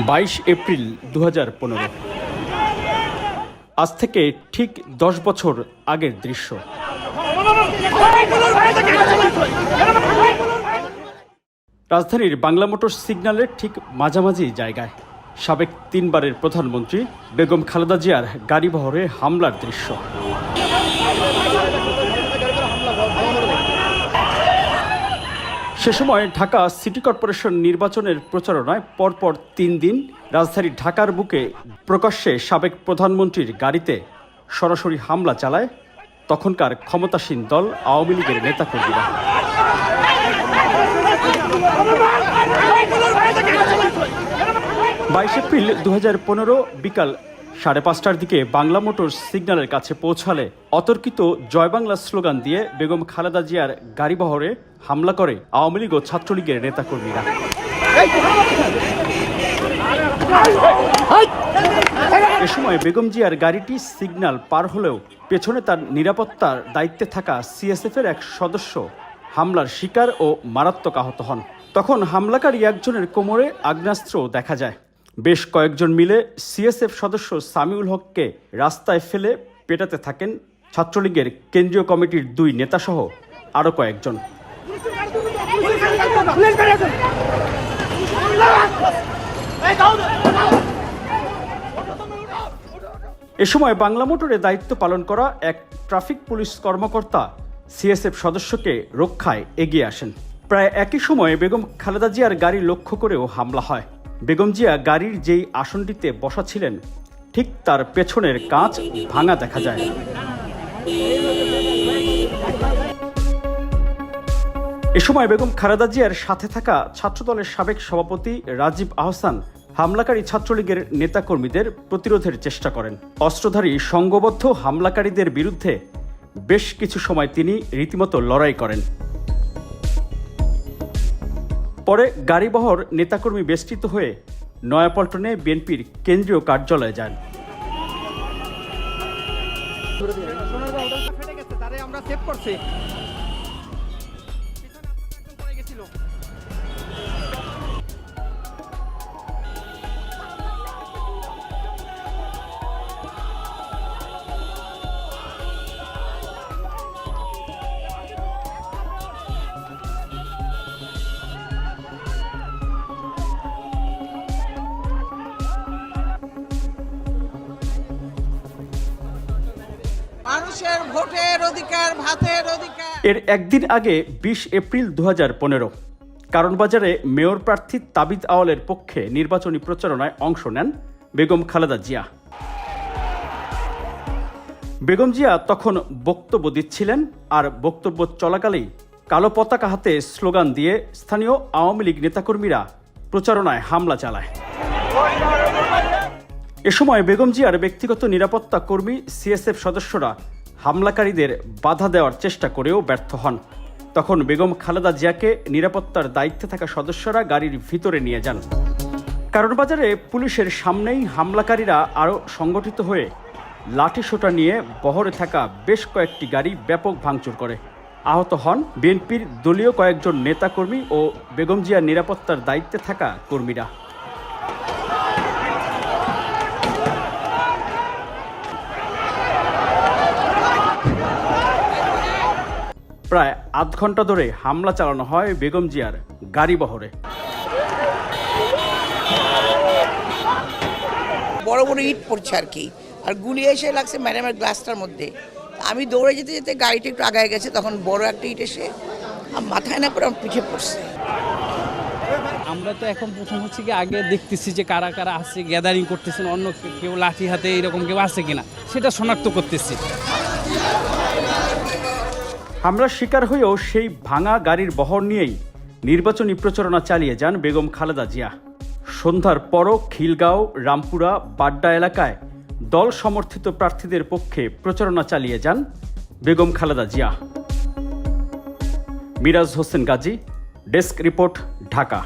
বাইশ এপ্রিল দু হাজার পনেরো। আজ থেকে ঠিক দশ বছর আগের দৃশ্য। রাজধানীর বাংলা মোটর সিগন্যালের ঠিক মাঝামাঝি জায়গায় সাবেক তিনবারের প্রধানমন্ত্রী বেগম খালেদা জিয়ার গাড়িবহরে হামলার দৃশ্য। সে সময় ঢাকা সিটি কর্পোরেশন নির্বাচনের প্রচারণায় পরপর তিন দিন রাজধানী ঢাকার বুকে প্রকাশ্যে সাবেক প্রধানমন্ত্রীর গাড়িতে সরাসরি হামলা চালায় তখনকার ক্ষমতাসীন দল আওয়ামী লীগের নেতাকর্মীরা। বাইশ এপ্রিল দু হাজার পনেরো বিকাল সাড়ে পাঁচটার দিকে বাংলা মোটর সিগন্যালের কাছে পৌঁছালে অতর্কিত জয় বাংলা স্লোগান দিয়ে বেগম খালেদা জিয়ার গাড়িবহরে হামলা করে আওয়ামী লীগ ও ছাত্রলীগের নেতাকর্মীরা। এ সময় বেগম জিয়ার গাড়িটি সিগন্যাল পার হলেও পেছনে তার নিরাপত্তার দায়িত্বে থাকা সিএসএফ এর এক সদস্য হামলার শিকার ও মারাত্মক আহত হন। তখন হামলাকারী একজনের কোমরে আগ্নেয়াস্ত্র দেখা যায়। বেশ কয়েকজন মিলে সিএসএফ সদস্য সামিউল হককে রাস্তায় ফেলে পেটাতে থাকেন। ছাত্রলীগের কেন্দ্রীয় কমিটির দুই নেতাসহ আরও কয়েকজন। এ সময় বাংলা মোটরে দায়িত্ব পালন করা এক ট্রাফিক পুলিশ কর্মকর্তা সিএসএফ সদস্যকে রক্ষায় এগিয়ে আসেন। প্রায় একই সময়ে বেগম খালেদা জিয়ার গাড়ি লক্ষ্য করেও হামলা হয়। বেগম জিয়া গাড়ির যেই আসনটিতে বসা ছিলেন, ঠিক তার পেছনের কাঁচ ভাঙা দেখা যায়। এ সময় বেগম খালেদা জিয়ার সাথে থাকা ছাত্রদলের সাবেক সভাপতি রাজীব আহসান হামলাকারী ছাত্রলীগের নেতাকর্মীদের প্রতিরোধের চেষ্টা করেন। অস্ত্রধারী সংঘবদ্ধ হামলাকারীদের বিরুদ্ধে বেশ কিছু সময় তিনি রীতিমতো লড়াই করেন। পরে গাড়িবহর নেতাকর্মী বেষ্টিত হয়ে নয়াপল্টনে বিএনপির কেন্দ্রীয় কার্যালয়ে যান। আমরা সেভ করছি। মানুষের ভোটের অধিকার, ভাতের অধিকার। এর একদিন আগে বিশ এপ্রিল দু পনেরো কারণবাজারে মেয়র প্রার্থী তাবিদ আওয়ালের পক্ষে নির্বাচনী প্রচারণায় অংশ নেন বেগম খালেদা জিয়া। বেগম জিয়া তখন বক্তব্য দিচ্ছিলেন আর বক্তব্য চলাকালেই কালো পতাকা হাতে স্লোগান দিয়ে স্থানীয় আওয়ামী লীগ নেতাকর্মীরা প্রচারণায় হামলা চালায়। এ সময় বেগম জিয়ার ব্যক্তিগত নিরাপত্তা কর্মী, সিএসএফ সদস্যরা হামলাকারীদের বাধা দেওয়ার চেষ্টা করেও ব্যর্থ হন। তখন বেগম খালেদা জিয়াকে নিরাপত্তার দায়িত্বে থাকা সদস্যরা গাড়ির ভিতরে নিয়ে যান। কারণ বাজারে পুলিশের সামনেই হামলাকারীরা আরও সংগঠিত হয়ে লাঠি সোটা নিয়ে বহরে থাকা বেশ কয়েকটি গাড়ি ব্যাপক ভাঙচুর করে। আহত হন বিএনপির দলীয় কয়েকজন নেতাকর্মী ও বেগম জিয়ার নিরাপত্তার দায়িত্বে থাকা কর্মীরা। প্রায় আধ ঘণ্টা ধরে হামলা চালানো হয় বেগম জিয়ার গাড়ি বহরে। বড় বড় ইট পড়ছে আর কি। আর গুলি এসে লাগছে ম্যাডামের গ্লাসটার মধ্যে। আমি দৌড়ে যেতে যেতে গাড়িটা একটু আগায় গেছে তখন বড় একটা ইট এসে মাথায় না পড়ে আমার পিঠে পড়ছে। আমরা তো এখন প্রথম হচ্ছে কি আগে দেখতেছি যে কারা কারা আছে গ্যাদারিং করতেছেন অন্য কেউ লাঠি হাতে এরকম কেউ আছে কিনা সেটা শনাক্ত করতেছি। হামলার শিকার হয়েও সেই ভাঙা গাড়ির বহর নিয়েই নির্বাচনী প্রচারণা চালিয়ে যান বেগম খালেদা জিয়া। সন্ধ্যার পরও খিলগাঁও, রামপুরা, বাড্ডা এলাকায় দল সমর্থিত প্রার্থীদের পক্ষে প্রচারণা চালিয়ে যান Begum Khaleda Zia. Miraj Hossain Gazi, desk report, Dhaka.